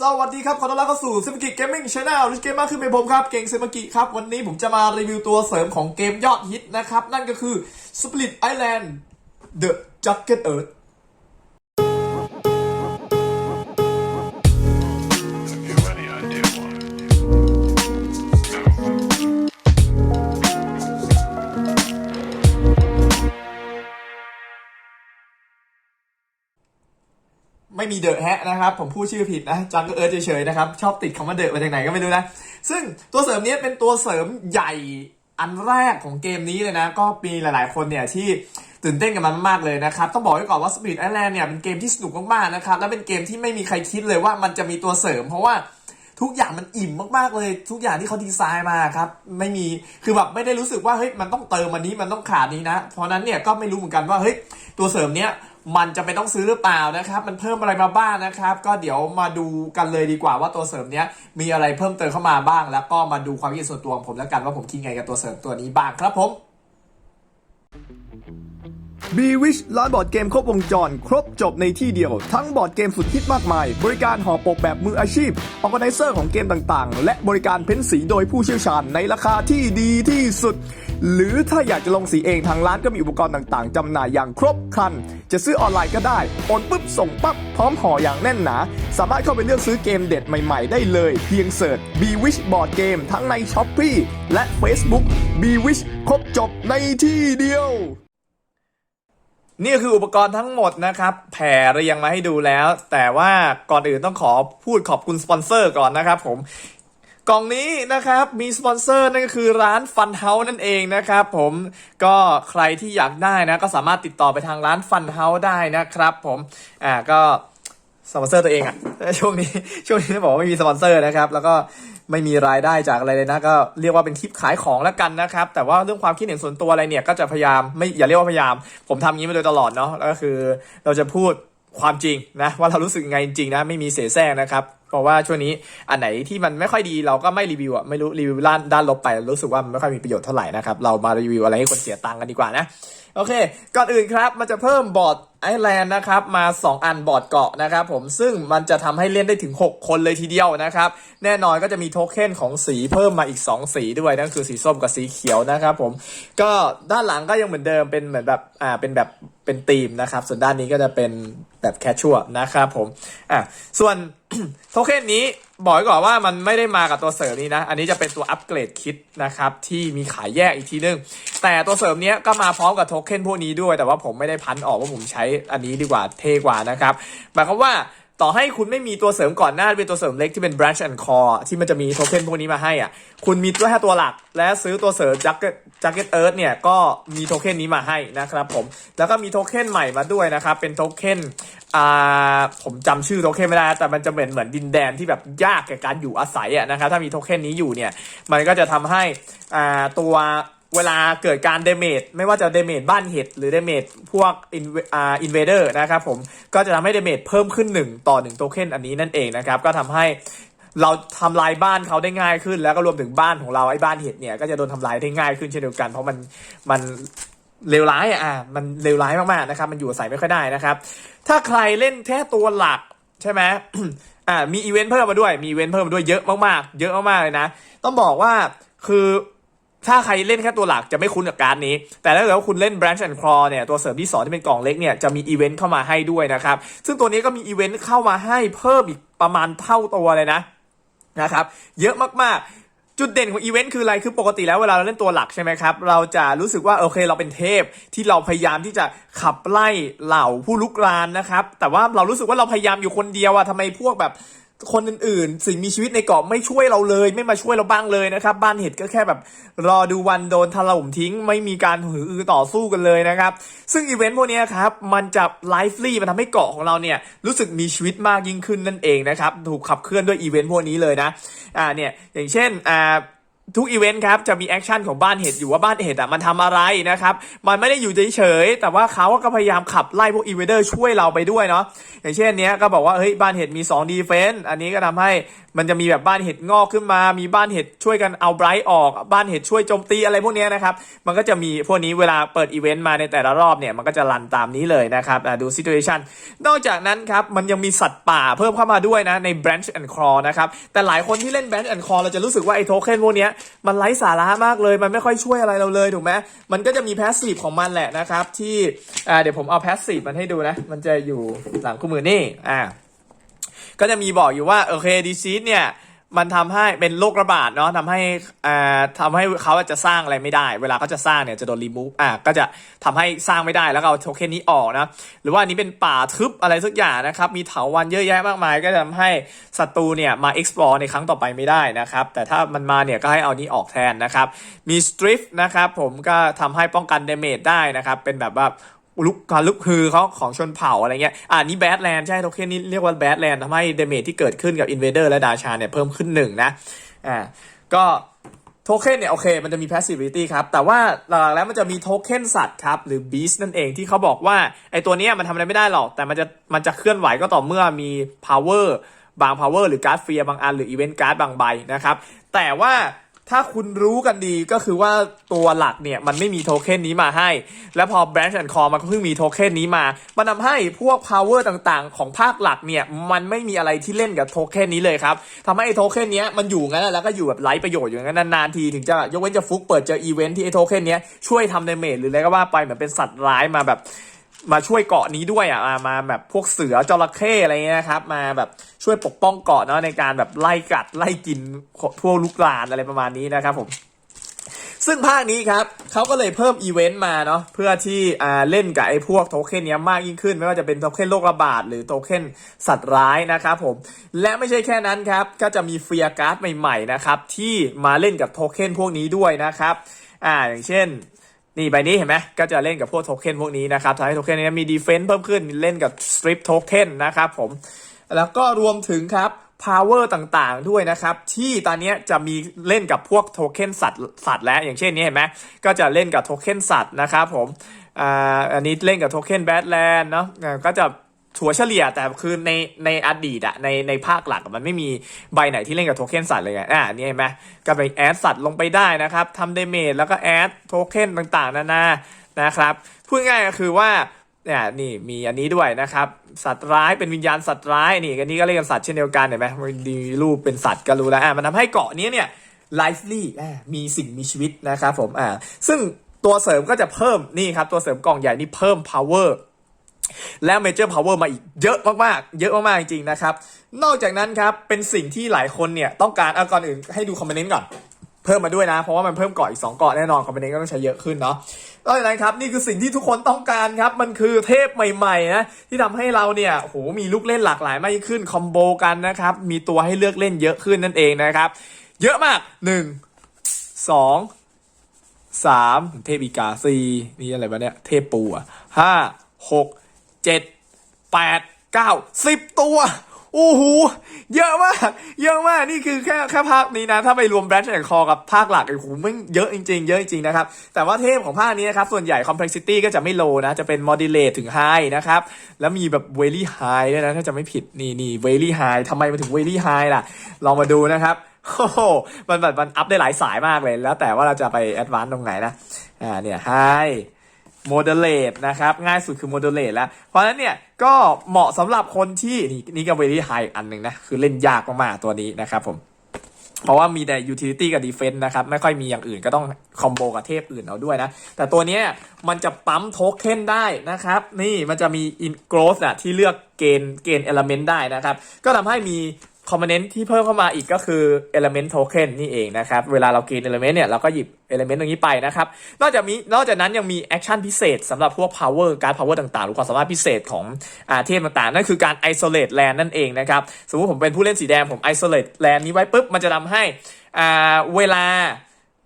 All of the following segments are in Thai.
สวัสดีครับขอต้อนรับเข้าสู่ซิมกิเกมมิ่งชาแนลลิชเกมมากขึ้นเป็นผมครับ เก่งซิมกิครับ วันนี้ผมจะมารีวิวตัวเสริมของเกมยอดฮิตนะครับ นั่นก็คือ Split Island The Jagged Earth ไม่มีเดอะแฮะนะครับ ผมพูดชื่อผิดนะจังก็เอิร์ธเฉยๆนะครับ ชอบติดคำว่าเดอะมาจากไหนก็ไม่รู้นะ ซึ่งตัวเสริมนี้เป็นตัวเสริมใหญ่อันแรกของเกมนี้เลยนะ ก็มีหลายๆคนเนี่ยที่ตื่นเต้นกับมันมากๆเลยนะครับ ต้องบอกไว้ก่อนว่า Speed Island เนี่ยเป็นเกมที่สนุกมากๆนะครับ และเป็นเกมที่ไม่มีใครคิดเลยว่ามันจะมีตัวเสริม เพราะว่าทุกอย่างมันอิ่มมากๆเลย ทุกอย่างที่เขาดีไซน์มาครับ ไม่มีคือแบบไม่ได้รู้สึกว่าเฮ้ยมันต้องเติมอันนี้มันต้องขาดนี้นะ เพราะนั้นเนี่ยก็ไม่รู้เหมือนกันว่าเฮ้ยตัวเสริมเนี้ย มันจะไปต้องซื้อหรือเปล่านะครับ มันเพิ่มอะไรมาบ้างนะครับ ก็เดี๋ยวมาดูกันเลยดีกว่าว่าตัวเสริมเนี้ยมีอะไรเพิ่มเติมเข้ามาบ้าง แล้วก็มาดูความคิดส่วนตัวของผมแล้วกันว่าผมคิดไงกับตัวเสริมตัวนี้บ้างครับผม b w i s h ร้านบอร์ดเกมครบวงจร ครบจบในที่เดียว ทั้งบอร์ดเกมสุดฮิตมากมาย บริการห่อปกแบบมืออาชีพออ g a ไนเซอร์ของเกมต่างๆ และบริการเพ้นสีโดยผู้เชี่ยวชาญในราคาที่ดีที่สุด หรือถ้าอยากจะลงสีเองทางร้านก็มีอุปกรณ์ต่างๆจำหน่ายอย่างครบครัน จะซื้อออนไลน์ก็ได้โอนปุ๊บส่งปั๊บพร้อมห่ออย่างแน่นหนา สามารถเข้าไปเลือกซื้อเกมเด็ดใหม่ๆ ได้เลย เพียงเสิร์ช b w i s h Board Game ทั้งใน s h อ p e e และ Facebook b w i s h ครบจบในที่เดียวนี่คืออุปกรณ์ทั้งหมดนะครับ แผ่เรียงมาให้ดูแล้ว แต่ว่าก่อนอื่นต้องขอพูดขอบคุณสปอนเซอร์ก่อนนะครับผม กล่องนี้นะครับมีสปอนเซอร์นั่นก็คือร้านฟันเฮาส์นั่นเองนะครับผมก็ใครที่อยากได้นะก็สามารถติดต่อไปทางร้านฟันเฮาส์ได้นะครับผมอ่าก็สปอนเซอร์ตัวเองอะช่วงนี้ช่วงนี้บอกว่าไม่มีสปอนเซอร์นะครับ แล้วก็ไม่มีรายได้จากอะไรเลยนะ ก็เรียกว่าเป็นคลิปขายของแล้วกันนะครับ แต่ว่าเรื่องความคิดเห็นส่วนตัวอะไรเนี่ยก็จะพยายามไม่อย่าเรียกว่าพยายาม ผมทำงนี้มาโดยตลอดเนาะแล้วก็คือ เราจะพูดความจริงนะว่าเรารู้สึกยังไงจริงๆนะไม่มีเสแสร้งนะครับ เพราะว่าช่วงนี้อันไหนที่มันไม่ค่อยดีเราก็ไม่รีวิวอะไม่รู้รีวิวด้านด้านลบไปรู้สึกว่ามันไม่ค่อยมีประโยชน์เท่าไหร่นะครับเรามารีวิวอะไรให้คนเสียตังค์กันดีกว่านะโอเค ก่อนอื่นครับ มันจะเพิ่มบอร์ดไอแลนด์นะครับ มา 2 อันบอร์ดเกาะนะครับผม ซึ่งมันจะทำให้เล่นได้ถึง 6 คนเลยทีเดียวนะครับ แน่นอนก็จะมีโทเค็นของสีเพิ่มมาอีก 2 สีด้วย นั่นคือสีส้มกับสีเขียวนะครับผม ก็ด้านหลังก็ยังเหมือนเดิม เป็นเหมือนแบบ อ่า เป็นแบบ เป็นธีมนะครับ ส่วนด้านนี้ก็จะเป็นแบบแคชชัวนะครับผม อะ ส่วน โทเค็นนี้บอกก่อนว่ามันไม่ได้มากับตัวเสริมนี้นะ อันนี้จะเป็นตัวอัปเกรดคิดนะครับ ที่มีขายแยกอีกทีนึง แต่ตัวเสริมนี้ก็มาพร้อมกับโทเค็นพวกนี้ด้วย แต่ว่าผมไม่ได้พันออกว่าผมใช้อันนี้ดีกว่าเท่กว่านะครับหมายความว่า ต่อให้คุณไม่มีตัวเสริมก่อนหน้าเป็นตัวเสริมเล็กที่เป็น branch and core ที่มันจะมีโทเค็นพวกนี้มาให้อะ คุณมีตัวแค่ตัวหลัก และซื้อตัวเสริม jacket jacket earth เนี่ยก็มีโทเค็นนี้มาให้นะครับผม แล้วก็มีโทเค็นใหม่มาด้วยนะครับ เป็นโทเค็นอ่าผมจำชื่อโทเค็นไม่ได้แต่มันจะเหมือนเหมือนดินแดนที่แบบยากแก่การอยู่อาศัยอะนะครับถ้ามีโทเค็นนี้อยู่เนี่ยมันก็จะทำให้อ่าตัว เวลาเกิดการเดเมจไม่ว่าจะเดเมจบ้านเห็ดหรือเดเมจพวกอินอ่าอินเวเดอร์นะครับผมก็จะทำให้เดเมจเพิ่มขึ้น 1 ต่อ 1 โทเค็นอันนี้นั่นเองนะครับ ก็ทำให้เราทำลายบ้านเขาได้ง่ายขึ้น แล้วก็รวมถึงบ้านของเราไอ้บ้านเห็ดเนี่ยก็จะโดนทำลายได้ง่ายขึ้นเช่นเดียวกัน เพราะมันมันเลวร้ายอะอะมันเลวร้ายมากๆนะครับ มันอยู่อาศัยไม่ค่อยได้นะครับ ถ้าใครเล่นแค่ตัวหลักใช่ไหมอ่ามีอีเวนต์เพิ่มมาด้วยมีอีเวนต์เพิ่มมาด้วยเยอะมากๆ เยอะมากๆเลยนะ ต้องบอกว่าคือ ถ้าใครเล่นแค่ตัวหลักจะไม่คุ้นกับการดนี้ แต่ถ้าเกิดว่าคุณเล่น Branch and Claw เนี่ยตัวเสริมที่2ที่เป็นกล่องเล็กเนี่ยจะมีอีเวนต์เข้ามาให้ด้วยนะครับ ซึ่งตัวนี้ก็มีอีเวนต์เข้ามาให้เพิ่มอีกประมาณเท่าตัวเลยนะนะครับเยอะมากๆจุดเด่นของอีเวนต์คืออะไร คือปกติแล้วเวลาเราเล่นตัวหลักใช่ไหมครับ เราจะรู้สึกว่าโอเคเราเป็นเทพที่เราพยายามที่จะขับไล่เหล่าผู้ลุกรานนะครับ แต่ว่าเรารู้สึกว่าเราพยายามอยู่คนเดียวอะทำไมพวกแบบ คนอื่นๆ สิ่งมีชีวิตในเกาะไม่ช่วยเราเลย ไม่มาช่วยเราบ้างเลยนะครับ บ้านเห็ดก็แค่แบบรอดูวันโดนถล่มทิ้ง ไม่มีการหืออือต่อสู้กันเลยนะครับ ซึ่งอีเวนต์พวกนี้ครับมันจะไลฟ์ลี่มันทำให้เกาะของเราเนี่ยรู้สึกมีชีวิตมากยิ่งขึ้นนั่นเองนะครับถูกขับเคลื่อนด้วยอีเวนต์พวกนี้เลยนะอ่าเนี่ยอย่างเช่นอ่า ทุกอีเวนต์ครับจะมีแอคชั่นของบ้านเห็ดอยู่ว่าบ้านเห็ดอะมันทำอะไรนะครับมันไม่ได้อยู่เฉยๆแต่ว่าเขาก็พยายามขับไล่พวกอีเวนเดอร์ช่วยเราไปด้วยเนาะอย่างเช่นเนี้ยก็บอกว่าเฮ้ยบ้านเห็ดมี2ดีเฟนต์อันนี้ก็ทำให้มันจะมีแบบบ้านเห็ดงอกขึ้นมา มีบ้านเห็ดช่วยกันเอาไบรท์ออก บ้านเห็ดช่วยโจมตีอะไรพวกเนี้ยนะครับมันก็จะมีพวกนี้เวลาเปิดอีเวนต์มาในแต่ละรอบเนี่ยมันก็จะรันตามนี้เลยนะครับอ่ดู situation นอกจากนั้นครับมันยังมีสัตว์ป่าเพิ่มเข้ามาด้วยนะใน branch and crawl นะครับแต่หลายคนที่เล่น branch and crawl เราจะรู้สึกว่าไอ้โทเค็นพวกเนี้ยมันไร้สาระมากเลย มันไม่ค่อยช่วยอะไรเราเลยถูกไหมมันก็จะมีแพสซีฟของมันแหละนะครับ ที่อ่าเดี๋ยวผมเอาแพสซีฟมันให้ดูนะ มันจะอยู่หลังคู่มือนี่อ่าก็จะมีบอกอยู่ว่าโอเคดีซีดเนี่ย มันทำให้เป็นโรคระบาดเนาะทำให้อ่าทำให้เขาจะสร้างอะไรไม่ได้ เวลาเขาจะสร้างเนี่ยจะโดนรีมูฟอะก็จะทำให้สร้างไม่ได้แล้วก็เอาโทเค็นนี้ออกนะหรือว่าอันนี้เป็นป่าทึบอะไรสักอย่างนะครับ มีเถาวันเยอะแยะมากมาย ก็จะทำให้ศัตรูเนี่ยมา explore ในครั้งต่อไปไม่ได้นะครับ แต่ถ้ามันมาเนี่ยก็ให้เอานี้ออกแทนนะครับ มี strip นะครับผมก็ทำให้ป้องกัน damage ได้นะครับ เป็นแบบว่า ลุกการลุกฮือเขาของชนเผ่าอะไรเงี้ยอ่านี่แบดแลนด์ใช่โทเค็นนี้เรียกว่าแบดแลนด์ทำให้เดเมจที่เกิดขึ้นกับอินเวเดอร์และดาชาเนี่ยเพิ่มขึ้นหนึ่งนะอ่าก็โทเค็นเนี่ยโอเค มันจะมี passivity ครับ แต่ว่าหลักๆแล้วมันจะมีโทเค็นสัตว์ครับ หรือ beast นั่นเองที่เขาบอกว่า ไอตัวเนี้ยมันทำอะไรไม่ได้หรอก แต่มันจะมันจะเคลื่อนไหวก็ต่อเมื่อมี power บาง power หรือการ์ดเฟียบางอัน หรืออีเวนต์การ์ดบางใบนะครับ แต่ว่า ถ้าคุณรู้กันดีก็คือว่าตัวหลักเนี่ยมันไม่มีโทเค็นนี้มาให้ แล้วพอ Branch and Core มันก็เพิ่งมีโทเค็นนี้มา มันทำให้พวก power ต่างๆ ของภาคหลักเนี่ยมันไม่มีอะไรที่เล่นกับโทเค็นนี้เลยครับทำให้ไอ้โทเค็นเนี้ยมันอยู่งั้นแล้วก็อยู่แบบไร้ประโยชน์อยู่งั้นนานๆทีถึงจะยกเว้นจะฟุกเปิดเจออีเวนท์ที่ไอ้โทเค็นเนี้ยช่วยทำดเมจหรืออะไรก็ว่าไปเหมือนเป็นสัตว์ร้ายมาแบบ มาช่วยเกาะนี้ด้วยอะมามาแบบพวกเสือจระเข้อะไรเงี้ยนะครับ มาแบบช่วยปกป้องเกาะเนาะในการแบบไล่กัดไล่กินพวกลูกหลานอะไรประมาณนี้นะครับผมซึ่งภาคนี้ครับเขาก็เลยเพิ่มอีเวนต์มาเนาะเพื่อที่อ่าเล่นกับไอ้พวกโทเค็นนี้มากยิ่งขึ้น ไม่ว่าจะเป็นโทเค็นโรคระบาดหรือโทเค็นสัตว์ร้ายนะครับผมและไม่ใช่แค่นั้นครับ ก็จะมีเฟียการ์ดใหม่ๆนะครับที่มาเล่นกับโทเค็นพวกนี้ด้วยนะครับอ่าอย่างเช่น นี่ใบนี้เห็นไหมก็จะเล่นกับพวกโทเค็นพวกนี้นะครับทำให้โทเค็นนี้มีดีเฟนซ์เพิ่มขึ้นเล่นกับสตริปโทเค็นนะครับผม แล้วก็รวมถึงครับพาวเวอร์ต่างๆด้วยนะครับ ที่ตอนนี้จะมีเล่นกับพวกโทเค็นสัตว์สัตว์แล้วอย่างเช่นนี้เห็นไหมก็จะเล่นกับโทเค็นสัตว์นะครับผมอ่าอันนี้เล่นกับโทเค็นแบทแลนด์เนาะก็จะ ถัวเฉลี่ยแต่คือในในอดีตอะในในภาคหลักมันไม่มีใบไหนที่เล่นกับโทเค็นสัตว์เลยไงอ่านี่เห็นไหมก็ไปแอดสัตว์ลงไปได้นะครับทำเดเมจแล้วก็แอดโทเค็นต่างๆนานานะครับพูดง่ายก็คือว่าเนี่ยนี่มีอันนี้ด้วยนะครับ สัตว์ร้ายเป็นวิญญาณสัตว์ร้ายนี่อันนี้ก็เรียกกันสัตว์เช่นเดียวกันเห็นไหมมันดีรูปเป็นสัตว์ก็รู้แล้วอะมันทำให้เกาะนี้เนี่ยไลฟ์ลี่มีสิ่งมีชีวิตนะครับผมอ่าซึ่งตัวเสริมก็จะเพิ่มนี่ครับตัวเสริมกล่องใหญ่นี่เพิ่ม power และ Major Power มาอีกเยอะมากๆ เยอะมากๆ จริงๆ นะครับ นอกจากนั้นครับ เป็นสิ่งที่หลายคนเนี่ย ต้องการเอาก่อนอื่นให้ดูคอมเมนต์ก่อนเพิ่มมาด้วยนะ เพราะว่ามันเพิ่มเกาะอีก 2 เกาะแน่นอนคอมเมนต์ก็ต้องใช้เยอะขึ้นเนาะนอกจากนั้นครับ นี่คือสิ่งที่ทุกคนต้องการครับ มันคือเทพใหม่ๆนะที่ทำให้เราเนี่ยโหมีลูกเล่นหลากหลายมากยิ่งขึ้นคอมโบกันนะครับมีตัวให้เลือกเล่นเยอะขึ้นนั่นเองนะครับ เยอะมาก 1 2สามเทพอีกาสี่นี่อะไรวะเนี่ยเทพปูอะห้าหก เจ็ดแปดเก้าสิบตัวโอ้โหเยอะมาก เยอะมาก นี่คือแค่แค่ภาคนี้นะ ถ้าไปรวมแบรนด์แอนคอกับภาคหลักโอ้โหมันเยอะจริงๆ เยอะจริงๆนะครับ แต่ว่าเทพของภาคนี้นะครับ ส่วนใหญ่ complexity ก็จะไม่ low นะ จะเป็น moderate ถึง high นะครับ แล้วมีแบบ very high ด้วยนะ ถ้าจะไม่ผิด นี่นี่ very high ทำไมมันถึง very high ล่ะ ลองมาดูนะครับโอ้โหมันแบบมันอัพได้หลายสายมากเลย แล้วแต่ว่าเราจะไปแอดวานซ์ตรงไหนนะ อ่า เนี่ย high moderate นะครับง่ายสุดคือ moderate แล้ว เพราะฉะนั้นเนี่ยก็เหมาะสำหรับคนที่นี่นี่ก็ very high อันหนึ่งนะ คือเล่นยากมากๆตัวนี้นะครับผม เพราะว่ามีแต่ utility กับ defense นะครับ ไม่ค่อยมีอย่างอื่นก็ต้องคอมโบกับเทพอื่นเอาด้วยนะ แต่ตัวนี้มันจะปั๊มโทเค็นได้นะครับ นี่มันจะมี in growth อะที่เลือกเกณฑ์เกณฑ์ element ได้นะครับ ก็ทำให้มี คอมโพเนนต์ที่เพิ่มเข้ามาอีกก็คือ element token นี่เองนะครับ เวลาเรากิน element เนี่ย เราก็หยิบ element ตรงนี้ไปนะครับ นอกจากนี้นอกจากนั้นยังมีแอคชั่นพิเศษสำหรับพวก power การ power ต่างๆ หรือความสามารถพิเศษของอาเทพต่างๆ นั่นคือการ isolate land นั่นเองนะครับ สมมติผมเป็นผู้เล่นสีแดงผม isolate land นี้ไว้ปุ๊บมันจะทำให้อ่าเวลา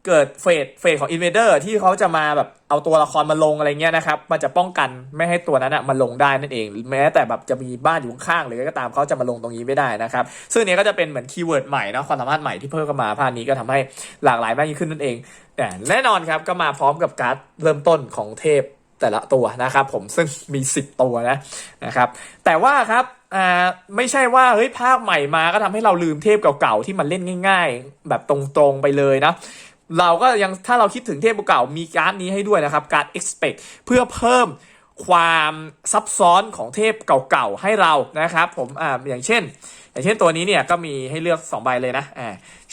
เกิดเฟสเฟสของอินเวเดอร์ที่เขาจะมาแบบเอาตัวละครมาลงอะไรเงี้ยนะครับมันจะป้องกันไม่ให้ตัวนั้นอะมาลงได้นั่นเอง แม้แต่แบบจะมีบ้านอยู่ข้างๆหรือก็ตามเขาจะมาลงตรงนี้ไม่ได้นะครับ ซึ่งเนี้ยก็จะเป็นเหมือนคีย์เวิร์ดใหม่นะความสามารถใหม่ที่เพิ่มเข้ามาภาคนี้ก็ทำให้หลากหลายมากยิ่งขึ้นนั่นเองแต่แน่นอนครับก็มาพร้อมกับการ์ดเริ่มต้นของเทพแต่ละตัวนะครับผมซึ่งมี 10 ตัวนะนะครับแต่ว่าครับอ่าไม่ใช่ว่าเฮ้ยภาคใหม่มาก็ทำให้เราลืมเทพเก่าๆที่มันเล่นง่าย ๆ แบบตรงๆไปเลยนะ เราก็ยังถ้าเราคิดถึงเทพเก่ามีการ์ดนี้ให้ด้วยนะครับ การ์ด expect เพื่อเพิ่มความซับซ้อนของเทพเก่าๆให้เรานะครับ ผมอ่าอย่างเช่น อย่างเช่นตัวนี้เนี่ยก็มีให้เลือก 2 ใบเลยนะอ่า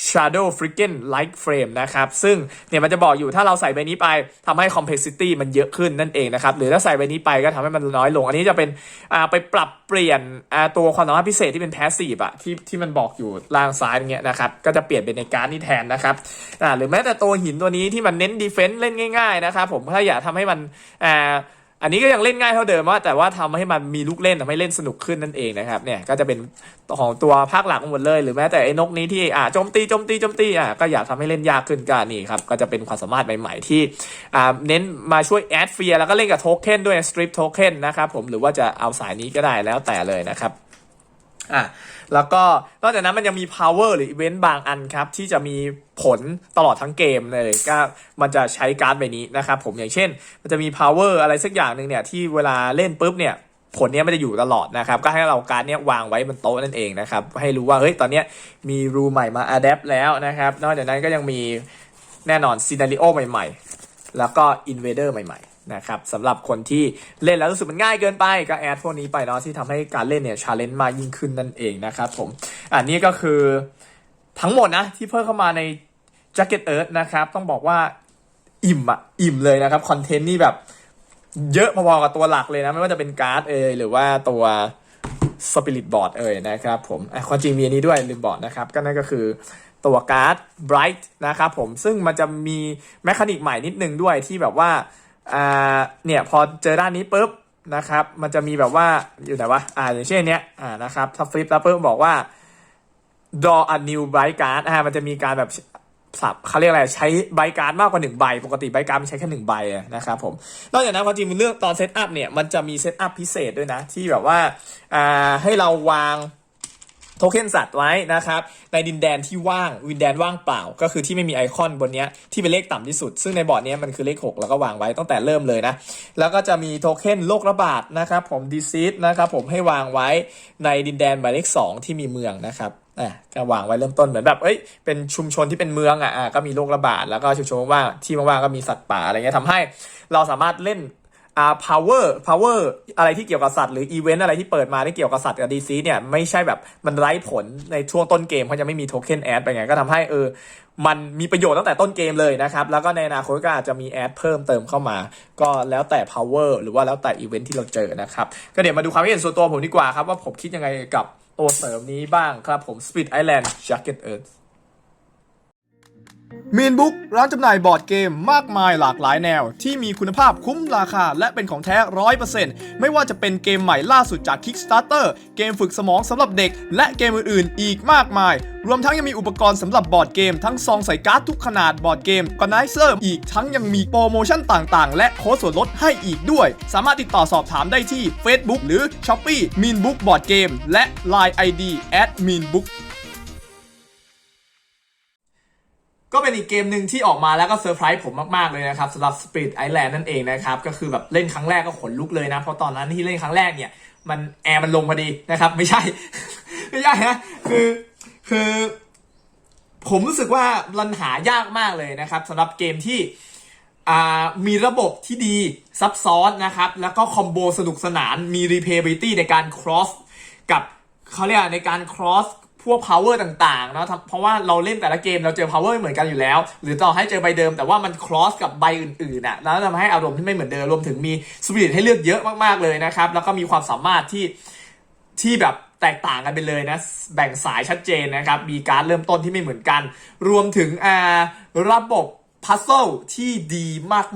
Shadow Freaking Light Frame นะครับซึ่งเนี่ยมันจะบอกอยู่ถ้าเราใส่ใบนี้ไปทำให้ complexity มันเยอะขึ้นนั่นเองนะครับหรือถ้าใส่ใบนี้ไปก็ทำให้มันน้อยลง อันนี้จะเป็นอ่าไปปรับเปลี่ยนอ่าตัวความสามารถพิเศษที่เป็น passive อะที่ที่มันบอกอยู่ล่างซ้ายอย่างเงี้ยนะครับก็จะเปลี่ยนเป็นในการ์ดนี้แทนนะครับอ่าหรือแม้แต่ตัวหินตัวนี้ที่มันเน้น defense เล่นง่ายๆนะครับผมถ้าอยากทำให้มันอ่า อันนี้ก็ยังเล่นง่ายเท่าเดิมว่าแต่ว่าทำให้มันมีลูกเล่นทำให้เล่นสนุกขึ้นนั่นเองนะครับเนี่ยก็จะเป็นของตัวภาคหลักหมดเลย หรือแม้แต่ไอ้นกนี้ที่อ่าโจมตีโจมตีโจมตีอ่าก็อยากทำให้เล่นยากขึ้นก็นี่ครับก็จะเป็นความสามารถใหม่ๆที่อ่าเน้นมาช่วยแอดเฟียแล้วก็เล่นกับโทเค็นด้วยสตริปโทเค็นนะครับผมหรือว่าจะเอาสายนี้ก็ได้แล้วแต่เลยนะครับ อะแล้วก็นอกจากนั้นมันยังมี power หรือ event บางอันครับ ที่จะมีผลตลอดทั้งเกมเลยก็มันจะใช้การ์ดใบนี้นะครับผมอย่างเช่น มันจะมี power อะไรสักอย่างหนึ่งเนี่ย ที่เวลาเล่นปุ๊บเนี่ย ผลเนี้ยไม่ได้อยู่ตลอดนะครับ ก็ให้เราการ์ดเนี้ยวางไว้บนโต๊ะนั่นเองนะครับ ให้รู้ว่า เฮ้ย ตอนเนี้ยมีรูใหม่มา adapt แล้วนะครับ นอกจากนั้นก็ยังมีแน่นอนซีนาริโอใหม่ ๆ แล้วก็ invader ใหม่ ๆ นะครับสำหรับคนที่เล่นแล้วรู้สึกมันง่ายเกินไปก็แอดพวกนี้ไปเนาะที่ทำให้การเล่นเนี่ยชาเลนจ์มากยิ่งขึ้นนั่นเองนะครับผมอันนี้ก็คือทั้งหมดนะที่เพิ่มเข้ามาใน Jacket Earth นะครับต้องบอกว่าอิ่มอะอิ่มเลยนะครับคอนเทนต์นี่แบบเยอะพอๆกับตัวหลักเลยนะ ไม่ว่าจะเป็นการ์ดเอยหรือว่าตัวสปิริตบอร์ดเอยนะครับผมอความจริงมีอันนี้ด้วยลืมบอกนะครับ ก็นั่นก็คือตัวการ์ด Bright นะครับผมซึ่งมันจะมีแมคานิกใหม่นิดนึงด้วยที่แบบว่า อ่าเนี่ยพอเจอด้านนี้ปุ๊บนะครับ มันจะมีแบบว่าอยู่ไหนวะอ่าอย่างเช่นเนี้ยอ่านะครับถ้าฟลิปแล้วปุ๊บบอกว่า draw a new bright card อ่ามันจะมีการแบบสับเขาเรียกอะไรใช้ใบการ์ดมากกว่าหนึ่งใบปกติใบการ์ดมันใช้แค่หนึ่งใบนะครับผมนอกจากนั้นความจริงมันเรื่องตอนเซตอัพเนี่ยมันจะมีเซตอัพพิเศษด้วยนะ ที่แบบว่าอ่าให้เราวาง โทเค็นสัตว์ไว้นะครับในดินแดนที่ว่างวินแดนว่างเปล่า ก็คือที่ไม่มีไอคอนบนนี้ที่เป็นเลขต่ำที่สุด ซึ่งในบอร์ดนี้มันคือเลข 6 แล้วก็วางไว้ตั้งแต่เริ่มเลยนะ แล้วก็จะมีโทเค็นโรคระบาดนะครับผมดีซีดนะครับผมให้วางไว้ในดินแดนหมายเลข 2 ที่มีเมืองนะครับอะก็วางไว้เริ่มต้นเหมือนแบบเอ้ยเป็นชุมชนที่เป็นเมืองอะอะก็มีโรคระบาดแล้วก็ชุมชนว่างที่ว่างๆก็มีสัตว์ป่าอะไรเงี้ยทำให้เราสามารถเล่น อ่า power power อะไรที่เกี่ยวกับสัตว์หรืออีเวนต์อะไรที่เปิดมาที่เกี่ยวกับสัตว์กับดีซีเนี่ยไม่ใช่แบบมันไร้ผลในช่วงต้นเกมเขาจะไม่มีโทเค็นแอดไปไงก็ทำให้เออมันมีประโยชน์ตั้งแต่ต้นเกมเลยนะครับ แล้วก็ในอนาคตก็อาจจะมีแอดเพิ่มเติมเข้ามา ก็แล้วแต่ power หรือว่าแล้วแต่อีเวนท์ที่เราเจอนะครับ ก็เดี๋ยวมาดูความคิดเห็นส่วนตัวผมดีกว่าครับ ว่าผมคิดยังไงกับตัวเสริมนี้บ้างครับผม Speed Island Jacket Earth มีนบุ๊กร้านจำหน่ายบอร์ดเกมมากมายหลากหลายแนว ที่มีคุณภาพคุ้มราคา และเป็นของแท้ร้อยเปอร์เซ็นต์ไม่ว่าจะเป็นเกมใหม่ล่าสุดจาก Kickstarter เกมฝึกสมองสำหรับเด็ก และเกมอื่นๆ อีกมากมาย รวมทั้งยังมีอุปกรณ์สำหรับบอร์ดเกม ทั้งซองใส่การ์ดทุกขนาดบอร์ดเกมกอนไนเซอร์อีกทั้งยังมีโปรโมชั่นต่างๆ และโค้ดส่วนลดให้อีกด้วย สามารถติดต่อสอบถามได้ที่ Facebook หรือ Shopee Mean Book Board Game และ Line ID @meanbook ก็็เป็นอีกเกมหนึ่งที่ออกมาแล้วก็เซอร์ไพรส์ผมมาก ๆ เลยนะครับสำหรับ Spirit Island นั่นเองนะครับ ก็คือแบบเล่นครั้งแรกก็ขนลุกเลยนะ เพราะตอนนั้นที่เล่นครั้งแรกเนี่ย มันแอร์มันลงพอดีนะครับ ไม่ใช่ ไม่ใช่นะคือคือ ผมรู้สึกว่ามันหายากมากเลยนะครับสำหรับเกมที่อ่ามีระบบที่ดีซับซ้อนนะครับ แล้วก็คอมโบสนุกสนานมี replayability ในการ cross กับเขาเรียกอะไรในการ cross พวก power ต่างๆเนะเพราะว่าเราเล่นแต่ละเกมเราเจอ power ไม่เหมือนกันอยู่แล้ว หรือต่อให้เจอใบเดิมแต่ว่ามัน cross กับใบอื่นๆน่ะแล้วทำให้อารมณ์ที่ไม่เหมือนเดิมรวมถึงมี spirit ให้เลือกเยอะมากๆเลยนะครับ แล้วก็มีความสามารถที่ที่แบบแตกต่างกันไปเลยนะ แบ่งสายชัดเจนนะครับ มีการเริ่มต้นที่ไม่เหมือนกัน รวมถึงอ่าระบบ พัซเซิลที่ดี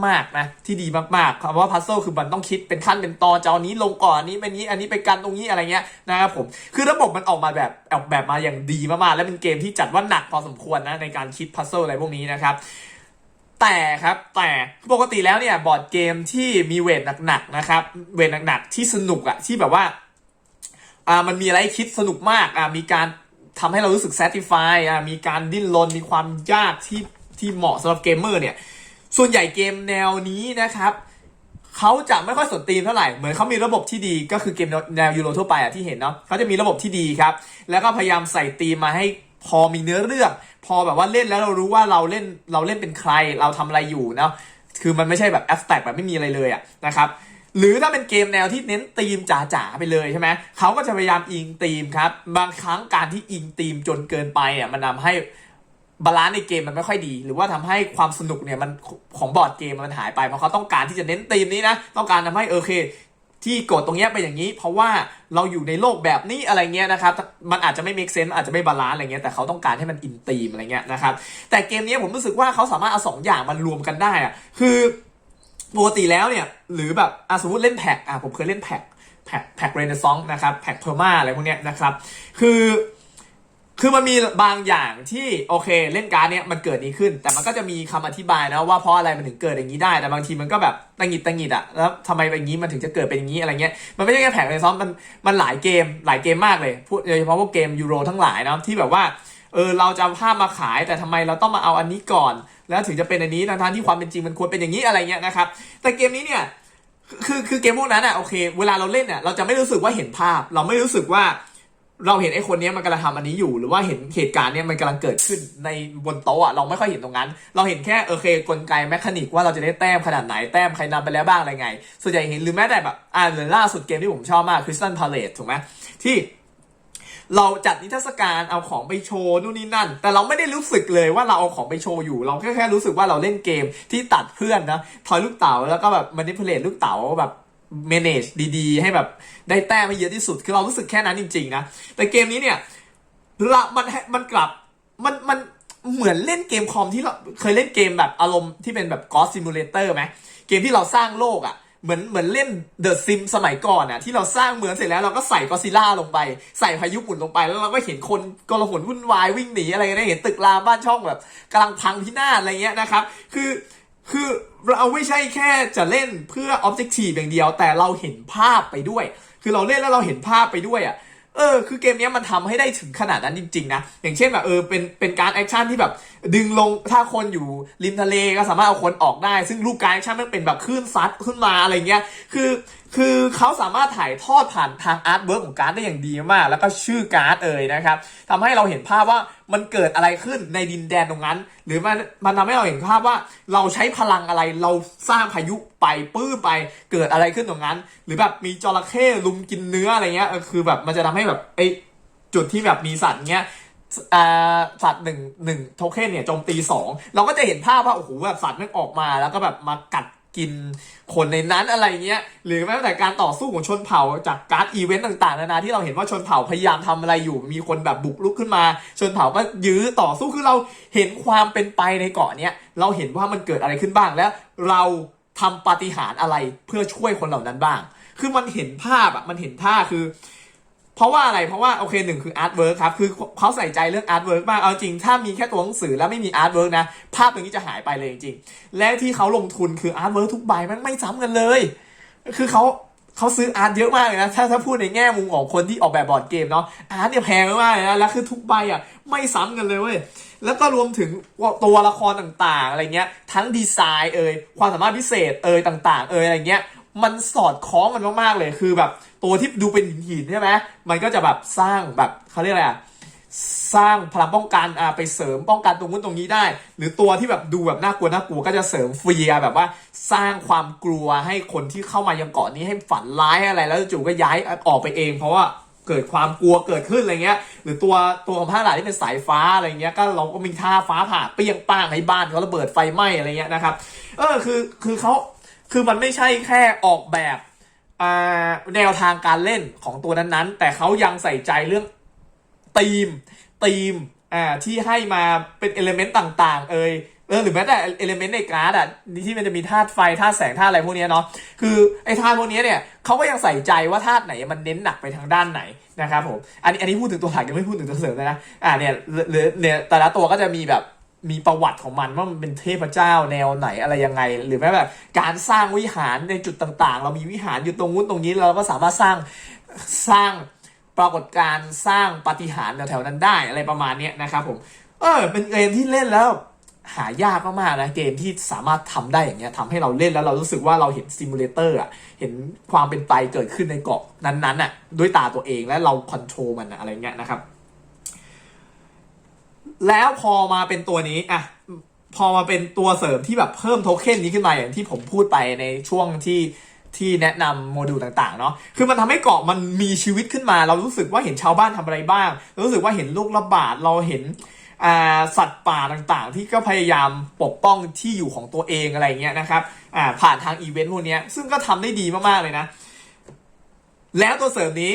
มากๆนะที่ดีมากๆคำว่าพัซเซิลคือมันต้องคิดเป็นขั้นเป็นตอนจะเอานี้ลงก่อนอันนี้เป็นนี้อันนี้ไปกันตรงนี้อะไรเงี้ยนะครับผมคือระบบมันออกมาแบบออกแบบมาอย่างดีมากๆ และเป็นเกมที่จัดว่าหนักพอสมควรนะในการคิดพัซเซิลอะไรพวกนี้นะครับแต่ครับแต่ปกติแล้วเนี่ยบอร์ดเกมที่มีเวทหนักๆนะครับเวทหนักๆที่สนุกอะที่แบบว่าอ่ามันมีอะไรคิดสนุกมากอ่ามีการทำให้เรารู้สึก satisfy อ่ามีการดิ้นรนมีความยากที่ ที่เหมาะสำหรับเกมเมอร์เนี่ย ส่วนใหญ่เกมแนวนี้นะครับเขาจะไม่ค่อยสนตีมเท่าไหร่ เหมือนเขามีระบบที่ดีก็คือเกมแนวยูโรทั่วไปอะที่เห็นเนาะเขาจะมีระบบที่ดีครับ แล้วก็พยายามใส่ตีมมาให้พอมีเนื้อเรื่อง พอแบบว่าเล่นแล้วเรารู้ว่าเราเล่นเราเล่นเป็นใครเราทำอะไรอยู่เนาะคือมันไม่ใช่แบบแอสแต็กแบบไม่มีอะไรเลยอะนะครับหรือถ้าเป็นเกมแนวที่เน้นธีมจ๋าๆไปเลยใช่ไหมเขาก็จะพยายามอิงธีมครับ บางครั้งการที่อิงธีมจนเกินไปอะมันทำให้ บาลานซ์ในเกมมันไม่ค่อยดี หรือว่าทำให้ความสนุกเนี่ยมันของบอร์ดเกมมันหายไปเพราะเขาต้องการที่จะเน้นธีมนี้นะต้องการทำให้โอเค ที่กดตรงเนี้ยเป็นอย่างนี้ เพราะว่าเราอยู่ในโลกแบบนี้อะไรเงี้ยนะครับมันอาจจะไม่ make sense อาจจะไม่บาลานซ์อะไรเงี้ยแต่เขาต้องการให้มันอินธีมอะไรเงี้ยนะครับแต่เกมนี้ผมรู้สึกว่าเขาสามารถเอาสองอย่างมันรวมกันได้อะคือปกติแล้วเนี่ยหรือแบบอสมมติเล่นแพ็กอะผมเคยเล่นแพ็กแพ็กแพ็กเรเนซองนะครับแพ็กเพอร์มาอะไรพวกเนี้ยนะครับคือ คือมันมีบางอย่างที่โอเค เล่นการ์ดเนี้ยมันเกิดนี้ขึ้น แต่มันก็จะมีคำอธิบายนะว่าเพราะอะไรมันถึงเกิดอย่างนี้ได้ แต่บางทีมันก็แบบตังหิดตังหิดอะแล้วทำไมเป็นอย่างนี้มันถึงจะเกิดเป็นอย่างนี้อะไรเงี้ยมันไม่ใช่แค่แผงในซ้อมมันมันหลายเกมหลายเกมมากเลยพูดโดยเฉพาะพวกเกมยูโรทั้งหลายเนาะที่แบบว่าเออเราจะภาพมาขายแต่ทำไมเราต้องมาเอาอันนี้ก่อน แล้วถึงจะเป็นอันนี้ทั้งที่ความเป็นจริงมันควรเป็นอย่างนี้อะไรเงี้ยนะครับแต่เกมนี้เนี่ยคือคือเกมพวกนั้นอะโอเค เวลาเราเล่นอะเราจะไม่รู้สึกว่าเห็นภาพ เราไม่รู้สึกว่า เราเห็นไอ้คนนี้มันกำลังทำอันนี้อยู่ หรือว่าเห็นเหตุการณ์เนี้ยมันกำลังเกิดขึ้นในบนโต๊ะอะเราไม่ค่อยเห็นตรงนั้น เราเห็นแค่โอเคกลไกแมคานิกว่าเราจะได้แต้มขนาดไหนแต้มใครนำไปแล้วบ้างอะไรไง ส่วนใหญ่เห็นหรือแม้แต่แบบอ่าหรือล่าสุดเกมที่ผมชอบมาก Crystal Palace ถูกไหมที่เราจัดนิทรรศการเอาของไปโชว์นู่นนี่นั่น แต่เราไม่ได้รู้สึกเลยว่าเราเอาของไปโชว์อยู่ เราแค่แค่รู้สึกว่าเราเล่นเกมที่ตัดเพื่อนนะทอยลูกเต๋าแล้วก็แบบมานิเพลตลูกเต๋าแบบ manage ดีๆ ให้แบบได้แต้มให้เยอะที่สุด คือเรารู้สึกแค่นั้นจริง ๆ นะ แต่เกมนี้เนี่ยละมันให้มันกลับมันมันเหมือนเล่นเกมคอมที่เราเคยเล่นเกมแบบอารมณ์ที่เป็นแบบ God Simulator ไหมเกมที่เราสร้างโลกอะ่ะเหมือนเหมือนเล่นเดอะซิมสมัยก่อนอะที่เราสร้างเมืองเสร็จแล้วเราก็ใส่กอซิล่าลงไป ใส่พายุหมุนลงไป แล้วเราก็เห็นคนกลหนวุ่นวายวิ่งหนีอะไรเงี้ยเห็นตึกรามบ้านช่องแบบกำลังพังพินาศอะไรเงี้ยนะครับ คือคือ เราไม่ใช่แค่จะเล่นเพื่อออบเจกตีฟอย่างเดียว แต่เราเห็นภาพไปด้วย คือเราเล่นแล้วเราเห็นภาพไปด้วยอะเออคือเกมเนี้ยมันทำให้ได้ถึงขนาดนั้นจริงๆนะ อย่างเช่นแบบเออเป็นเป็นการแอคชั่นที่แบบดึงลงถ้าคนอยู่ริมทะเลก็สามารถเอาคนออกได้ ซึ่งรูปการแอคชั่นมันเป็นแบบคลื่นซัดขึ้นมาอะไรเงี้ย คือ คือเขาสามารถถ่ายทอดผ่านทางอาร์ตเวิร์กของการ์ดได้อย่างดีมาก แล้วก็ชื่อการ์ดเอ่ยนะครับทำให้เราเห็นภาพว่ามันเกิดอะไรขึ้นในดินแดนตรงนั้น หรือมันมันทำให้เราเห็นภาพว่าเราใช้พลังอะไรเราสร้างพายุไปปื้มไปเกิดอะไรขึ้นตรงนั้น หรือแบบมีจระเข้ลุมกินเนื้ออะไรเงี้ยคือแบบมันจะทำให้แบบไอจุดที่แบบมีสัตว์เงี้ยอ่าสัตว์หนึ่งหนึ่งโทเค็นเนี่ยโจมตีสองเราก็จะเห็นภาพว่าโอ้โหแบบสัตว์มันออกมาแล้วก็แบบมากัด กินคนในนั้นอะไรเงี้ย หรือแม้แต่การต่อสู้ของชนเผ่าจากการ์ดอีเวนต์ต่างๆนานาที่เราเห็นว่าชนเผ่าพยายามทำอะไรอยู่ มีคนแบบบุกรุกขึ้นมา ชนเผ่าก็ยื้อต่อสู้คือเราเห็นความเป็นไปในเกาะเนี้ยเราเห็นว่ามันเกิดอะไรขึ้นบ้างแล้วเราทำปาฏิหาริย์อะไรเพื่อช่วยคนเหล่านั้นบ้าง คือมันเห็นภาพอะมันเห็นท่าคือ เพราะว่าอะไร เพราะว่าโอเคหนึ่งคืออาร์ตเวิร์กครับ คือเขาใส่ใจเรื่องอาร์ตเวิร์กมาก เอาจริง ถ้ามีแค่ตัวหนังสือแล้วไม่มีอาร์ตเวิร์กนะ ภาพตรงนี้จะหายไปเลยจริงๆ และที่เขาลงทุนคืออาร์ตเวิร์กทุกใบมันไม่ซ้ำกันเลย คือเขาเขาซื้ออาร์ตเยอะมากเลยนะ ถ้าถ้าพูดในแง่มุมของคนที่ออกแบบบอร์ดเกมเนาะ อาร์ตเนี่ยแพงมากเลยนะ แล้วคือทุกใบอะไม่ซ้ำกันเลยเว้ย แล้วก็รวมถึงตัวละครต่างๆ อะไรเงี้ย ทั้งดีไซน์เอ่ย ความสามารถพิเศษเอ่ยต่าง ๆ เอ่ยอะไรเงี้ย มันสอดคล้องกันมากๆเลยคือแบบ ตัวที่ดูเป็นหินๆใช่ไหมมันก็จะแบบสร้างแบบเขาเรียกอะไรอะสร้างพลังป้องกันอ่าไปเสริมป้องกันตรงนู้นตรงนี้ได้ หรือตัวที่แบบดูแบบน่ากลัวน่ากลัวก็จะเสริมเฟียแบบว่าสร้างความกลัวให้คนที่เข้ามายังเกาะนี้ให้ฝันร้ายอะไร แล้วจู่ก็ย้ายออกไปเอง เพราะว่าเกิดความกลัวเกิดขึ้นอะไรเงี้ย หรือตัวตัวของภาหลายที่เป็นสายฟ้าอะไรเงี้ยก็เราก็มีท่าฟ้าผ่าเปรี้ยงป้างให้บ้านเขาระเบิดไฟไหม้อะไรเงี้ยนะครับเออคือคือเขา คือมันไม่ใช่แค่ออกแบบแนวทางการเล่นของตัวนั้นๆ แต่เขายังใส่ใจเรื่องธีมธีมอ่าที่ให้มาเป็นเอลเมนต์ต่างๆ เอยเออหรือแม้แต่เอลเมนต์ในการ์ดอะที่มันจะมีธาตุไฟธาตุแสงธาตุอะไรพวกนี้เนาะคือไอ้ธาตุพวกนี้เนี่ยเขาก็ยังใส่ใจว่าธาตุไหนมันเน้นหนักไปทางด้านไหนนะครับผมอันนี้อันนี้พูดถึงตัวหลักยังไม่พูดถึงตัวเสริมนะอ่าเนี่ยหรือเนี่ยแต่ละตัวก็จะมีแบบ มีประวัติของมันว่ามันเป็นเทพเจ้าแนวไหนอะไรยังไง หรือแม้แบบการสร้างวิหารในจุดต่างๆ เรามีวิหารอยู่ตรงนู้นตรงนี้เราก็สามารถสร้างสร้างปรากฏการณ์สร้างปฏิหารแถวๆนั้นได้อะไรประมาณนี้นะครับผม เออเป็นเกมที่เล่นแล้ว หายากมากๆนะเกมที่สามารถทำได้อย่างเงี้ยทำให้เราเล่นแล้วเรารู้สึกว่าเราเห็นซิมูเลเตอร์อะเห็นความเป็นไปเกิดขึ้นในเกาะนั้นๆอะด้วยตาตัวเองและเราคอนโทรลมันอะอะไรเงี้ยนะครับ แล้วพอมาเป็นตัวนี้อะพอมาเป็นตัวเสริมที่แบบเพิ่มโทเค็นนี้ขึ้นมาอย่างที่ผมพูดไปในช่วงที่ที่แนะนำโมดูลต่างๆ เนาะ คือมันทำให้เกาะมันมีชีวิตขึ้นมา เรารู้สึกว่าเห็นชาวบ้านทำอะไรบ้าง รู้สึกว่าเห็นโรคระบาด เราเห็นสัตว์ป่าต่างๆ ที่ก็พยายามปกป้องที่อยู่ของตัวเองอะไรเงี้ยนะครับผ่านทางอีเวนต์พวกนี้ซึ่งก็ทำได้ดีมากๆเลยนะ แล้วตัวเสริมนี้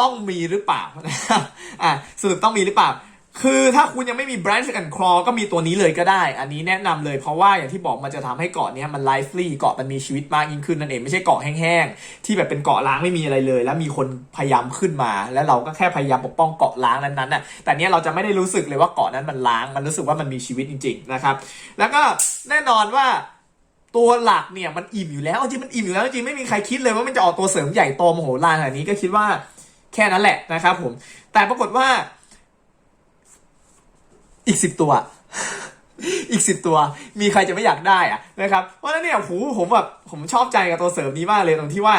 ต้องมีหรือเปล่าอ่าสรุปต้องมีหรือเปล่า คือถ้าคุณยังไม่มี branch and claw ก็มีตัวนี้เลยก็ได้ อันนี้แนะนำเลยเพราะว่าอย่างที่บอกมันจะทำให้เกาะนี้มัน lively เกาะมันมีชีวิตมากยิ่งขึ้นนั่นเองไม่ใช่เกาะแห้งๆ ที่แบบเป็นเกาะล้างไม่มีอะไรเลย แล้วมีคนพยายามขึ้นมา แล้วเราก็แค่พยายามปกป้องเกาะล้างนั้นๆน่ะแต่เนี้ยเราจะไม่ได้รู้สึกเลยว่าเกาะนั้นมันล้าง มันรู้สึกว่ามันมีชีวิตจริงๆนะครับแล้วก็แน่นอนว่าตัวหลักเนี่ยมันอิ่มอยู่แล้วจริงมันอิ่มอยู่แล้วจริงไม่มีใครคิดเลยว่ามันจะออกตัวเสริมใหญ่โตมโหฬารขนาดนี้ก็คิดว่าแค่นั้นแหละนะครับผมแต่ปรากฏว่า อีกสิบตัว อีกสิบตัว มีใครจะไม่อยากได้อะนะครับเพราะฉะนั้นเนี่ยหูผมแบบผมชอบใจกับตัวเสริมนี้มากเลยตรงที่ว่า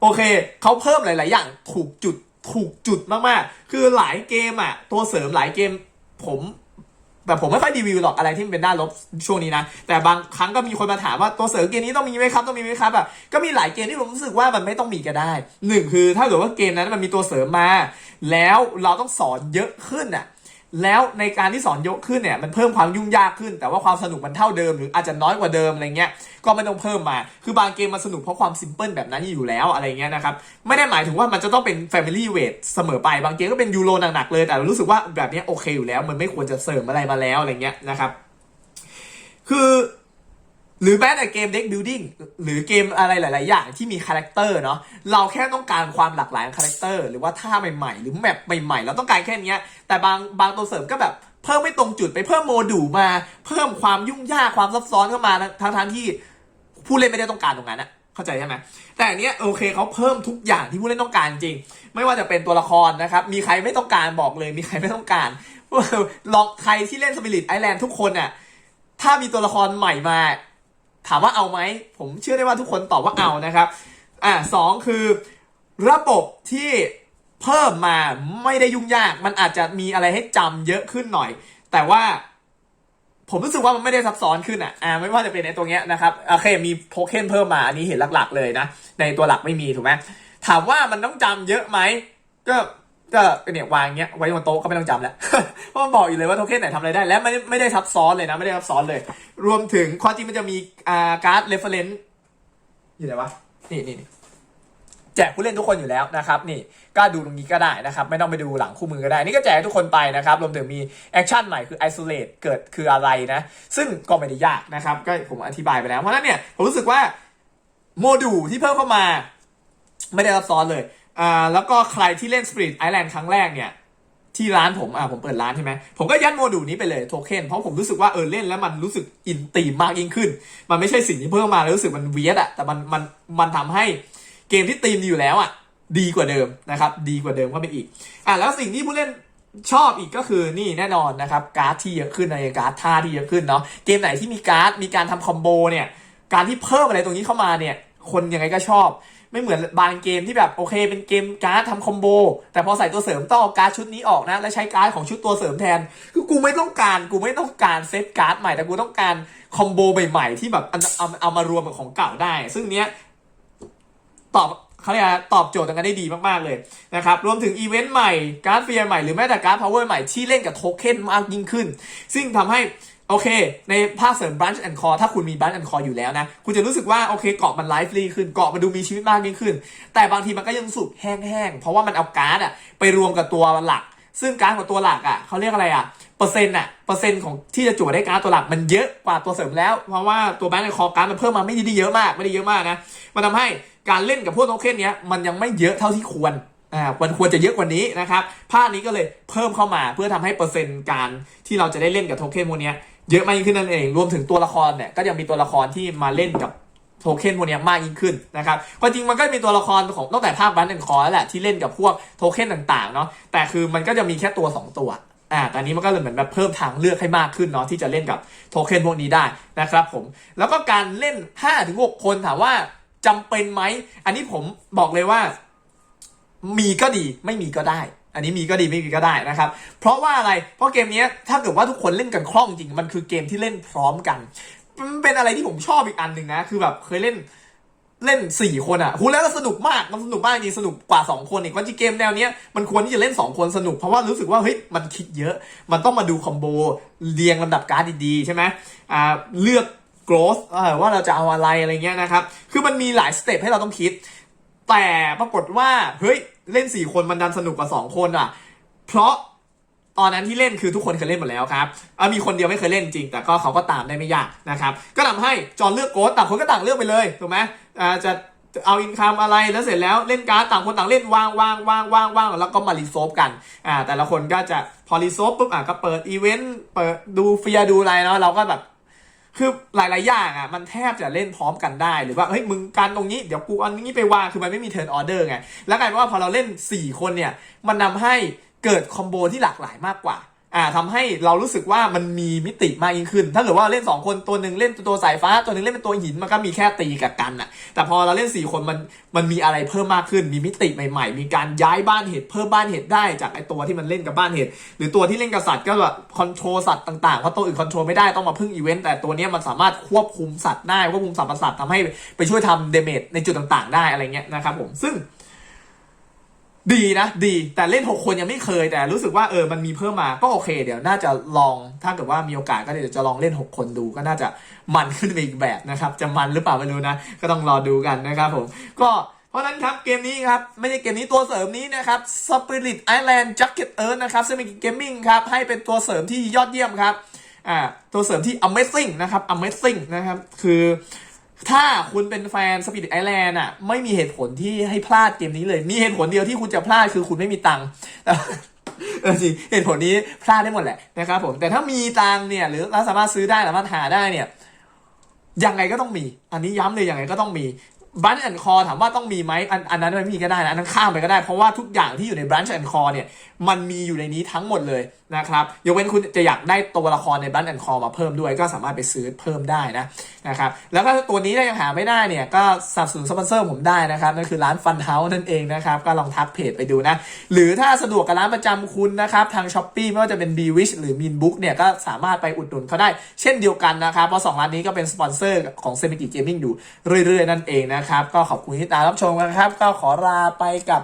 โอเคเขาเพิ่มหลาย ๆ อย่างถูกจุดถูกจุดมาก ๆ คือหลายเกมอะ ตัวเสริมหลายเกมผมแต่ผมไม่ค่อยรีวิวหรอกอะไรที่มันเป็นด้านลบช่วงนี้นะ แต่บางครั้งก็มีคนมาถามว่าตัวเสริมเกมนี้ต้องมีไหมครับต้องมีไหมครับแบบก็มีหลายเกมที่ผมรู้สึกว่ามันไม่ต้องมีก็ได้หนึ่งคือถ้าเกิดว่าเกมนั้นมันมีตัวเสริมมา แล้วเราต้องสอนเยอะขึ้นอะ แล้วในการที่สอนเยอะขึ้นเนี่ยมันเพิ่มความยุ่งยากขึ้น แต่ว่าความสนุกมันเท่าเดิมหรืออาจจะน้อยกว่าเดิมอะไรเงี้ยก็ไม่ต้องเพิ่มมา คือบางเกมมันสนุกเพราะความซิมเพิลแบบนั้นอยู่แล้วอะไรเงี้ยนะครับไม่ได้หมายถึงว่ามันจะต้องเป็น Family Weight เสมอไปบางเกมก็เป็นยูโรหนักๆเลย แต่รู้สึกว่าแบบนี้โอเคอยู่แล้ว มันไม่ควรจะเสริมอะไรมาแล้วอะไรเงี้ยนะครับคือ หรือแม้แต่เกม deck building หรือเกมอะไรหลาย ๆ อย่างที่มีคาแรคเตอร์เนาะเราแค่ต้องการความหลากหลายของคาแรคเตอร์หรือว่าท่าใหม่ ๆ หรือแมปใหม่ ๆ เราต้องการแค่นี้แต่บางบางตัวเสริมก็แบบเพิ่มไม่ตรงจุดไปเพิ่มโมดูลมา เพิ่มความยุ่งยากความซับซ้อนเข้ามาทั้งทั้งๆที่ผู้เล่นไม่ได้ต้องการตรงนั้นอะเข้าใจใช่ไหมแต่อันเนี้ยโอเคเขาเพิ่มทุกอย่างที่ผู้เล่นต้องการจริง ไม่ว่าจะเป็นตัวละครนะครับมีใครไม่ต้องการบอกเลย มีใครไม่ต้องการลองใครที่เล่นสปิริตไอแลนด์ทุกคนอะถ้ามีตัวละครใหม่มา ถามว่าเอาไหม ผมเชื่อได้ว่าทุกคนตอบว่าเอานะครับ อ่าสองคือระบบที่เพิ่มมาไม่ได้ยุ่งยาก มันอาจจะมีอะไรให้จำเยอะขึ้นหน่อย แต่ว่า ผมรู้สึกว่ามันไม่ได้ซับซ้อนขึ้นอะ อ่า ไม่ว่าจะเป็นในตัวเนี้ยนะครับโอเคมีโทเค็นเพิ่มมาอันนี้เห็นหลักๆเลยนะ ในตัวหลักไม่มีถูกไหมถามว่ามันต้องจำเยอะไหมก็ ก็เนี่ยวางเงี้ยไว้บนโต๊ะก็ไม่ต้องจำแล้วเพราะมันบอกอยู่เลยว่าโทเค็นไหนทำอะไรได้และไม่ไม่ได้ซับซ้อนเลยนะไม่ได้ซับซ้อนเลย รวมถึงความจริงมันจะมีอ่าการ์ดเรฟเฟรนซ์อยู่ไหนวะนี่นี่นแจกผู้เล่นทุกคนอยู่แล้วนะครับนี่ก็ดูตรงนี้ก็ได้นะครับ ไม่ต้องไปดูหลังคู่มือก็ได้ นี่ก็แจกทุกคนไปนะครับ รวมถึงมีแอคชั่นใหม่คือ isolate เกิดคืออะไรนะ ซึ่งก็ไม่ได้ยากนะครับ ก็ผมอธิบายไปแล้ว เพราะนั้นเนี่ย ผมรู้สึกว่าโมดูลที่เพิ่มเข้ามา ไม่ได้ซับซ้อนเลย อ่าแล้วก็ใครที่เล่น Spirit Island ครั้งแรกเนี่ยที่ร้านผมอ่าผมเปิดร้านใช่ไหมผมก็ยัดโมดูลนี้ไปเลยโทเค็นเพราะผมรู้สึกว่าเออเล่นแล้วมันรู้สึกอินตีมากยิ่งขึ้น มันไม่ใช่สิ่งที่เพิ่มมาแล้วรู้สึกมันเวียดอะแต่มันมันมันทำให้เกมที่ตีมอยู่แล้วอะดีกว่าเดิมนะครับดีกว่าเดิมเข้าไปอีกอ่าแล้วสิ่งที่ผู้เล่นชอบอีกก็คือนี่แน่นอนนะครับการ์ดที่เยอะขึ้นในการ์ดท่าที่เยอะขึ้นเนาะเกมไหนที่มีการ์ดมีการทำคอมโบเนี่ยการที่เพิ่มอะไรตรงนี้เข้ามาเนี่ยคนยังไงก็ชอบ ไม่เหมือนบางเกมที่แบบโอเค เป็นเกมการ์ดทำคอมโบ แต่พอใส่ตัวเสริมต้องเอาการ์ดชุดนี้ออกนะ แล้วใช้การ์ดของชุดตัวเสริมแทน คือกูไม่ต้องการกูไม่ต้องการเซตการ์ดใหม่แต่กูต้องการคอมโบใหม่ๆที่แบบเอาเอามารวมกับของเก่าได้ ซึ่งเนี้ยตอบเขาเรียกอะตอบโจทย์ตรงนั้นได้ดีมากๆเลยนะครับ รวมถึงอีเวนต์ใหม่ การ์ดเฟียร์ใหม่หรือแม้แต่การ์ดพาวเวอร์ใหม่ที่เล่นกับโทเค็นมากยิ่งขึ้น ซึ่งทำให้ โอเค ในภาคเสริม Branch and Core ถ้าคุณมี Branch and Core อยู่แล้วนะ คุณจะรู้สึกว่าโอเคเกาะมันไลฟ์ลีขึ้น เกาะมันดูมีชีวิตมากยิ่งขึ้น แต่บางทีมันก็ยังสึกแห้งๆ เพราะว่ามันเอาการ์ดอะไปรวมกับตัวหลัก ซึ่งการ์ดของตัวหลักอะเขาเรียกอะไรอะเปอร์เซ็นต์อะเปอร์เซ็นต์ของที่จะจั่วได้การ์ดตัวหลักมันเยอะกว่าตัวเสริมแล้ว เพราะว่าตัวแบงค์ในคอการ์ดมันเพิ่มมาไม่ได้เยอะมากไม่ได้เยอะมากนะ มันทำให้การเล่นกับพวกโทเค็นเนี้ยมันยังไม่เยอะเท่าที่ควรอ่ามันควรจะเยอะกว่านี้นะครับภาคนี้ก็เลยเพิ่มเข้ามาเพื่อทำให้เปอร์เซ็นต์การที่เราจะได้เล่นกับโทเค็นพวกนี้ เยอะมากยิ่งขึ้นนั่นเอง รวมถึงตัวละครเนี่ยก็ยังมีตัวละครที่มาเล่นกับโทเค็นพวกนี้มากยิ่งขึ้นนะครับความจริงมันก็มีตัวละครของตั้งแต่ภาคบันเดนคอร์แหละที่เล่นกับพวกโทเค็นต่างๆเนาะแต่คือมันก็จะมีแค่ตัว 2 ตัวอ่าแต่อันนี้มันก็เลยเหมือนแบบเพิ่มทางเลือกให้มากขึ้นเนาะที่จะเล่นกับโทเค็นพวกนี้ได้นะครับผมแล้วก็การเล่น 5-6 คนถามว่าจำเป็นไหม อันนี้ผมบอกเลยว่า มีก็ดีไม่มีก็ได้ อันนี้มีก็ดีไม่มีก็ได้นะครับ เพราะว่าอะไร เพราะเกมนี้ถ้าเกิดว่าทุกคนเล่นกันคล่องจริง มันคือเกมที่เล่นพร้อมกัน เป็นอะไรที่ผมชอบอีกอันหนึ่งนะ คือแบบเคยเล่นเล่นสี่คนอะหูแล้วสนุกมาก มันสนุกมากจริงสนุกกว่าสองคนอีกวันที่เกมแนวเนี้ยมันควรที่จะเล่นสองคนสนุก เพราะว่ารู้สึกว่าเฮ้ยมันคิดเยอะ มันต้องมาดูคอมโบเรียงลำดับการ์ดดีๆ ใช่ไหมอ่าเลือกโกรสว่าเราจะเอาอะไรอะไรเงี้ยนะครับ คือมันมีหลายสเต็ปให้เราต้องคิด แต่ปรากฏว่าเฮ้ย เล่น 4 คนมันดันสนุกกว่า 2 คนอะ เพราะตอนนั้นที่เล่นคือทุกคนเคยเล่นหมดแล้วครับอะมีคนเดียวไม่เคยเล่นจริง แต่ก็เขาก็ตามได้ไม่ยากนะครับก็ทำให้จอนเลือกโกสต่างคนก็ต่างเลือกไปเลยถูกไหมอ่าจะเอาอินคัมอะไรแล้วเสร็จแล้วเล่นการ์ดต่างคนต่างเล่นวางวางวางวางวางแล้วก็มารีโซฟกันอ่าแต่ละคนก็จะพอรีโซฟปุ๊บอะก็เปิดอีเวนต์เปิดดูเฟียดูอะไรเนาะเราก็แบบ คือหลาย ๆ อย่างอะมันแทบจะเล่นพร้อมกันได้ หรือว่าเฮ้ยมึงการตรงนี้เดี๋ยวกูเอานี้ไปวางคือมันไม่มีเทิร์นออเดอร์ไง แล้วกลายเป็นว่าพอเราเล่น 4 คนเนี่ย มันนำให้เกิดคอมโบที่หลากหลายมากกว่า อ่าทำให้เรารู้สึกว่ามันมีมิติมากยิ่งขึ้น ถ้าเกิดว่าเล่น 2 คนตัวหนึ่งเล่นตัวสายฟ้า ตัวหนึ่งเล่นเป็นตัวหินมันก็มีแค่ตีกับกันอะแต่พอเราเล่น 4 คนมันมันมีอะไรเพิ่มมากขึ้น มีมิติใหม่ ๆ มีการย้ายบ้านเห็ดเพิ่มบ้านเห็ดได้จากไอตัวที่มันเล่นกับบ้านเห็ดหรือตัวที่เล่นกับสัตว์ก็แบบคอนโทรลสัตว์ต่างๆเพราะตัวอื่นคอนโทรลไม่ได้ต้องมาพึ่งอีเวนต์แต่ตัวนี้มันสามารถควบคุมสัตว์ได้ควบคุมสัตว์ประสาททำให้ไปช่วยทำเดเมจในจุดต่าง ๆ ได้อะไรเงี้ยนะครับผมซึ่ง ดีนะ ดีแต่เล่น 6 คนยังไม่เคย แต่รู้สึกว่าเออมันมีเพิ่มมาก็โอเค เดี๋ยวน่าจะลองถ้าเกิดว่ามีโอกาสก็เดี๋ยวจะลองเล่น 6 คนดูก็น่าจะมันขึ้นไปอีกแบบนะครับ จะมันหรือเปล่าไม่รู้นะ ก็ต้องรอดูกันนะครับผมก็เพราะฉะนั้นครับเกมนี้ครับไม่ใช่เกมนี้ตัวเสริมนี้นะครับ Spirit Island Jacket Earth นะครับซึ่งเป็นเกมมิ่งครับให้เป็นตัวเสริมที่ยอดเยี่ยมครับอ่าตัวเสริมที่ Amazing นะครับ Amazing นะครับคือ ถ้าคุณเป็นแฟนสปีดไอแลนด์อะ ไม่มีเหตุผลที่ให้พลาดเกมนี้เลย มีเหตุผลเดียวที่คุณจะพลาดคือคุณไม่มีตังค์เออจริงเหตุผลนี้พลาดได้หมดแหละนะครับผมแต่ถ้ามีตังค์เนี่ยหรือเราสามารถซื้อได้สามารถหาได้เนี่ยยังไงก็ต้องมี อันนี้ย้ำเลยยังไงก็ต้องมี บันแอนคอถามว่าต้องมีไหมอันอันนั้นไม่มีก็ได้นะอันนั้นข้ามไปก็ได้ เพราะว่าทุกอย่างที่อยู่ใน branch and core เนี่ยมันมีอยู่ในนี้ทั้งหมดเลยนะครับยกเว้นคุณจะอยากได้ตัวละครใน branch and core มาเพิ่มด้วยก็สามารถไปซื้อเพิ่มได้นะนะครับแล้วก็ตัวนี้ถ้ายังหาไม่ได้เนี่ยก็สนับสนุนสปอนเซอร์ผมได้นะครับนั่นคือร้าน Fun House นั่นเองนะครับก็ลองทักเพจไปดูนะหรือถ้าสะดวกกับร้านประจำคุณนะครับทาง s h อ p e e ไม่ว่าจะเป็น b w i s h หรือ Mean Book เนี่ยก็สามารถไปอุดหนุนเขาได้เช่นเดียวกันนะครับเพราะสองร้านนี้ก็เป็นสปอนเซอร์ของ s e m i k i Gaming อยู่เรื่อยๆนั่นเองนะครับ ก็ขอบคุณที่ตามรับชมกันนะครับ ก็ขอลาไปกับ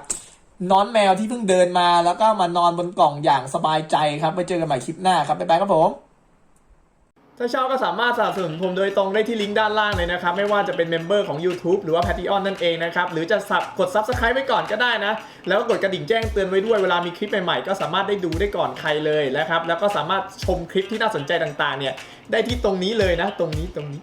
น้อนแมวที่เพิ่งเดินมา แล้วก็มานอนบนกล่องอย่างสบายใจครับไปเจอกันใหม่คลิปหน้าครับบ๊ายบายครับผม ถ้าชอบก็สามารถสนับสนุนผมโดยตรงได้ที่ลิงก์ด้านล่างเลยนะครับ ไม่ว่าจะเป็นเมมเบอร์ของ YouTube หรือว่า Patreon นั่นเองนะครับ หรือจะสับกด Subscribe ไว้ก่อนก็ได้นะ แล้วก็กดกระดิ่งแจ้งเตือนไว้ด้วยเวลามีคลิปใหม่ๆ ก็สามารถได้ดูได้ก่อนใครเลยนะครับแล้วก็สามารถชมคลิปที่น่าสนใจต่างๆเนี่ยได้ที่ตรงนี้เลยนะ ตรงนี้ตรงนี้